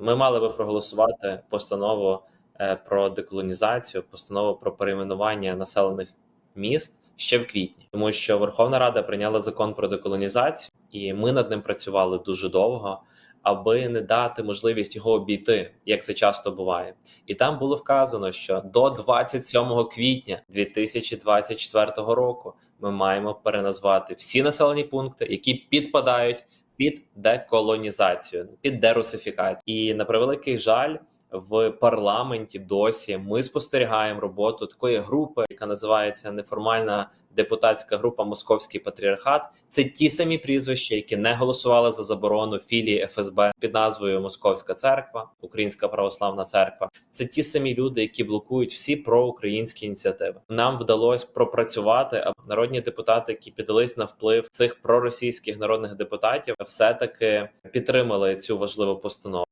Ми мали би проголосувати постанову е, про деколонізацію, постанову про перейменування населених міст ще в квітні, тому що Верховна Рада прийняла закон про деколонізацію, і ми над ним працювали дуже довго, аби не дати можливість його обійти, як це часто буває. І там було вказано, що до 27 квітня 2024 року ми маємо переназвати всі населені пункти, які підпадають під деколонізацію, під дерусифікацію. І на превеликий жаль, в парламенті досі ми спостерігаємо роботу такої групи, яка називається неформальна депутатська група Московський патріархат. Це ті самі прізвища, які не голосували за заборону філії ФСБ під назвою Московська церква, Українська православна церква. Це ті самі люди, які блокують всі проукраїнські ініціативи. Нам вдалося пропрацювати, а народні депутати, які піддались на вплив цих проросійських народних депутатів, все таки підтримали цю важливу постанову.